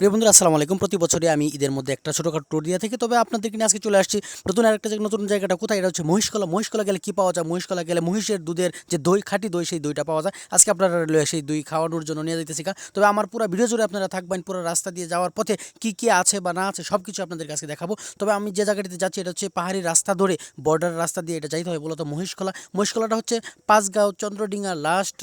প্রিয় বন্ধুরা, আসসালামু আলাইকুম। প্রতি বছরই আমি ঈদের মধ্যে একটা ছোটোখাটো ট্যুর দিয়ে থাকি, তবে আপনাদেরকে নিয়ে আজকে চলে আসছি নতুন আরেকটা নতুন জায়গাটা কোথায়, এটা হচ্ছে মহিষকলা। মহিষকলা গেলে কী পাওয়া যায়? মহিষকলা গেলে মহিষের দুধের যে দই, খাঁটি দই, সেই দইটা পাওয়া যায়। আজকে আপনারা সেই দই খাওয়ানোর জন্য নিয়ে যেতেছি কা তবে আমার পুরো ভিডিও জুড়ে আপনারা থাকবেন, পুরো রাস্তা দিয়ে যাওয়ার পথে কি কি আছে বা না আছে সব কিছু আপনাদের কাছে দেখাবো। তবে আমি যে জায়গাটিতে যাচ্ছি, এটা হচ্ছে পাহাড়ি রাস্তা ধরে বর্ডার রাস্তা দিয়ে এটা যাইতে হয় মূলত মহিষকলা। মহিষকলাটা হচ্ছে পাঁচগাঁও, চন্দ্রডিঙ্গা লাস্ট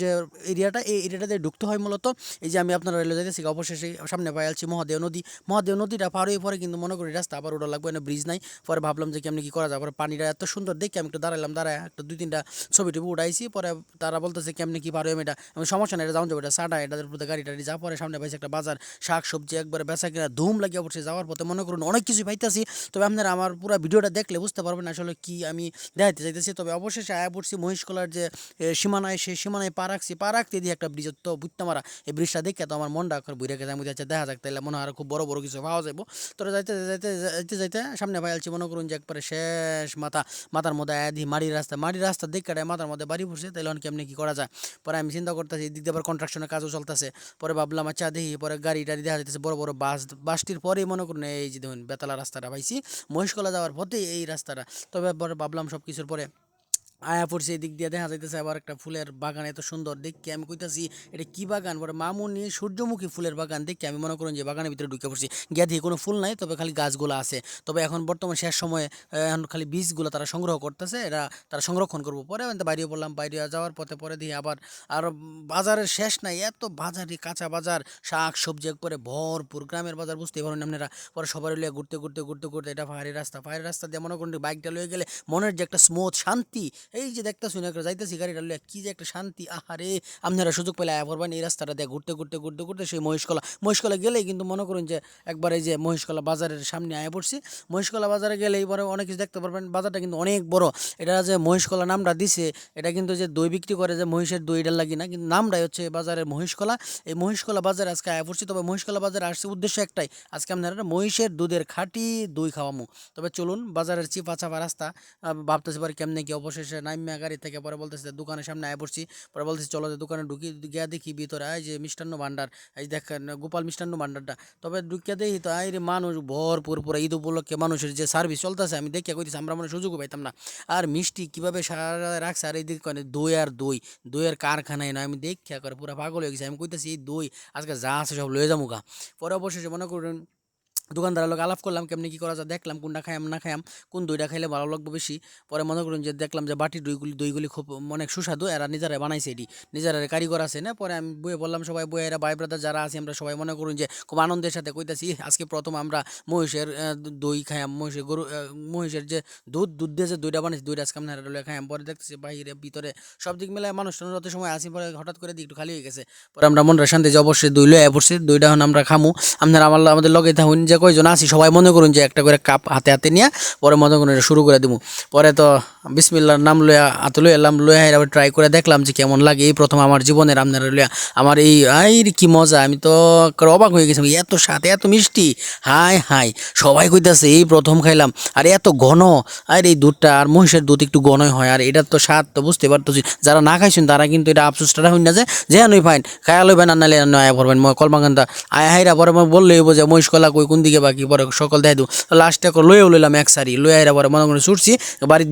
যে এরিয়াটা এই এরিয়াটাতে ঢুকতে হয় মূলত। এই যে আমি আপনারা রেলে যাইতেছি অবশেষে সামনে পাই আছি মহাদেব নদী। মহাদেব নদীটা পার হয়ে পরে কিন্তু মনে করি রাস্তা আবার ওটা লাগবে না ব্রিজ নাই। পরে ভাবলাম যে কেমনি কি করা পরে পানিটা এত সুন্দর দেখে আমি একটু দাঁড়ালাম দাঁড়ায় একটা দুই তিনটা ছবি টবি উঠাইছি, পরে তারা বলতেছে কেমনি কি পার এটা আমি সমস্যা নেই, এটা যাও যাব, এটা এটাদের প্রতি গাড়ি টাড়ি যা পরে সামনে পাইছে একটা বাজার, শাক সবজি একবারে বেচা কিনা, ধুম লাগিয়ে পড়ছে, যাওয়ার পথে মনে করুন অনেক কিছু পাইতেছি। তবে আপনারা আমার পুরো ভিডিওটা দেখলে বুঝতে পারবেন আসলে কি আমি দেখাইতে চাইতেছি। তবে অবশেষে আয়া পড়ছি মহিষকলার যে সীমানায় সেই সীমানায় পা রাখছি, পা রাখতে দিয়ে একটা ব্রিজ তো বুঝতে মারা, এই ব্রিজটা দেখে তো আমার মনটা বুড়ে গেছে, আমি দেখা যাক তাহলে মনে হয় আর খুব বড় বড় কিছু পাওয়া যাব তোরা যাইতে যাইতে যাইতে যাইতে সামনে পাইলছি মনে করুন যে একবারে শেষ মাথা, মাথার মধ্যে আদি মাটির রাস্তা মাটির রাস্তা দেখে মাথার মধ্যে বাড়ি পড়ছে তাহলে অনেক কেমনি কি করা যায়? পরে আমি চিন্তা করতেছি, এদিক দিয়ে আবার কন্ট্রাকশনের কাজও চলতেছে। পরে ভাবলাম আচ্ছা দেখি, পরে গাড়ি টাড়ি দেখা যাইতেছে, বড় বড় বাস, বাসটির পরেই মনে করুন, এই যে দেখুন, বেতলা রাস্তাটা পাইছি। মহিষকলা যাওয়ার পথে এই রাস্তাটা। তবে পরে ভাবলাম সব কিছুর পরে আয়া পড়ছে এদিক দিয়ে দেখা যাইতেছে আবার একটা ফুলের বাগান এত সুন্দর। দেখি আমি কইতাছি, এটা কি বাগান? পরে মামুনি সূর্যমুখী ফুলের বাগান। দেখি আমি মনে করুন যে বাগানের ভিতরে ঢুকে পড়ছি। দিয়ে কোনো ফুল নাই, তবে খালি গাছগুলো আছে। তবে এখন বর্তমান শেষ সময়ে এখন খালি বীজগুলো তারা সংগ্রহ করতেছে, এরা তারা সংরক্ষণ করব। পরে আমি বাইরে বললাম বাইরে যাওয়ার পথে পরে দিয়ে আবার, আর বাজারের শেষ নাই, এত বাজারই কাঁচা বাজার, শাক সবজি একবারে ভরপুর। গ্রামের বাজার বুঝতেই পারেন আপনারা, পরে সবাই লিয়ে ঘুরতে ঘুরতে ঘুরতে ঘুরতে, এটা পাহাড়ি রাস্তা। পাহাড়ি রাস্তা দিয়ে মনে করুন বাইকটা লয়ে গেলে মনের যে একটা স্মুথ শান্তি এই যে দেখতেছি না একটা যাইতেছি গাড়িটা লইয়া কি যে একটা শান্তি। আহারে, আপনারা সুযোগ পেলে আয়া পড়বেন এই রাস্তাটা দিয়ে ঘুরতে ঘুরতে ঘুরতে ঘুরতে সেই মহিষকলা মহিষকলা গেলেই কিন্তু মনে করুন যে একবার এই যে মহিষকলা বাজারের সামনে আয়া পড়ছি। মহিষকলা বাজারে গেলে পরে অনেক কিছু দেখতে পারবেন। বাজারটা কিন্তু অনেক বড়। এটা যে মহিষকলা নামটা দিছে, এটা কিন্তু যে দই বিক্রি করে যে মহিষের দই, এটা লাগি না। কিন্তু নামটাই হচ্ছে বাজারের মহিষকলা এই মহিষকলা বাজারে আজকে আয়া পড়ছি। তবে মহিষকলা বাজারে আসছে উদ্দেশ্য একটাই, আজকে আপনারা মহিষের দুধের খাঁটি দই খাওয়ামো। তবে চলুন বাজারের চিপা চাপা রাস্তা ভাবতেছি পারি কেমনে কি অবশেষে নাইমিয়া গাড়ি থেকে পরে বলতেছে যে দোকানের সামনে আয় পড়ছি। পরে বলতেছি, চলো যে দোকানে ঢুকি, গিয়া দেখি ভিতরে, এই যে মিষ্টান্ন ভান্ডার, এই দেখেন, গোপাল মিষ্টান্ন ভান্ডারটা। তবে ঢুকিয়া দেখি তো আই রে মানুষ ভরপুর, পুরো ঈদ উপলক্ষে মানুষের যে সার্ভিস চলতেছে, আমি দেখিয়া কইতেছি, আমরা মানে সুযোগও পাইতাম না। আর মিষ্টি কীভাবে সারা রাখছে, আর এইদিকে কনে দই আর দই দইয়ের কারখানায় না আমি দেখিয়া করে পুরো পাগল হয়ে গেছি। আমি কইতেছি, এই দই, আজকে যা আছে সব লয়ে যাব গা পরে অবশেষে মনে করুন দোকানদারের লোক আলাপ করলাম, কেমনি কি করা যায়, দেখলাম কোনটা খাইম না খাইম কোন দইটা খাইলে ভালো লাগবে বেশি। পরে মনে করুন যে দেখলাম যে বাটির দইগুলি দইগুলি খুব অনেক সুস্বাদু, এরা নিজেরা বানাইছে এটি। নিজেরা কারিগর আছে, না? পরে আমি বইয়ে বললাম, সবাই বইয়ে এরা ভাই ব্রাদার যারা আছে, আমরা সবাই মনে করুন যে খুব আনন্দের সাথে কইতাছি, আজকে প্রথম আমরা মহিষের দই খাইয়াম, মহিষের গরু মহিষের যে দুধ দুধ দিয়ে যে দইটা বানাইছে, দইটা আজকে আমরা লয়ে খাইয়াম। পরে দেখতেছি বাইরে, ভিতরে সব দিক মিলে মানুষ যত সময় আসি পরে হঠাৎ করে দিক একটু খালি হয়ে গেছে। পরে আমরা মনরা শান্তি যে অবশ্যই দই লয়ে পড়ছি, দইটা আমরা খামু। আপনারা আমার আমাদের লগে থাকুন, যে কয়জন আছি? সবাই মনে করুন যে একটা করে কাপ হাতে হাতে নিয়ে পরে মনে করুন শুরু করে দিব পরে তো বিসমিল্লার নাম লইয়া হাতে লইয়া এলাম, লইয়া আবার ট্রাই করে দেখলাম যে কেমন লাগে। এই প্রথম আমার জীবনের আপনারা লইয়া, আমার এই, আই কি মজা, আমি তো অবাক হয়ে গেছিলাম এত সাথে এত মিষ্টি। হাই হাই সবাই কইতাছে, এই প্রথম খাইলাম। আর এত ঘন, আর এই দুধটা আর মহিষের দুধ একটু ঘনই হয়, আর এটার তো স্বাদ তো বুঝতে পারতেছি। যারা না খাইছেন, তারা কিন্তু এটা আফসোসটা হই না যে যে নই ফাইন, খায়া লইবেন আর নালে আয়া পড়বেন কলমাকান্তা আয়া হাইরা পরে বললে হইব যে, মহিষ কলা কই, কোন দিকে বাকি? পরে সকল দেখাই দেবো। লাস্টে লইও লইলাম এক সারি লই আইরা পরে মনে করে ছুটছি বাড়িতে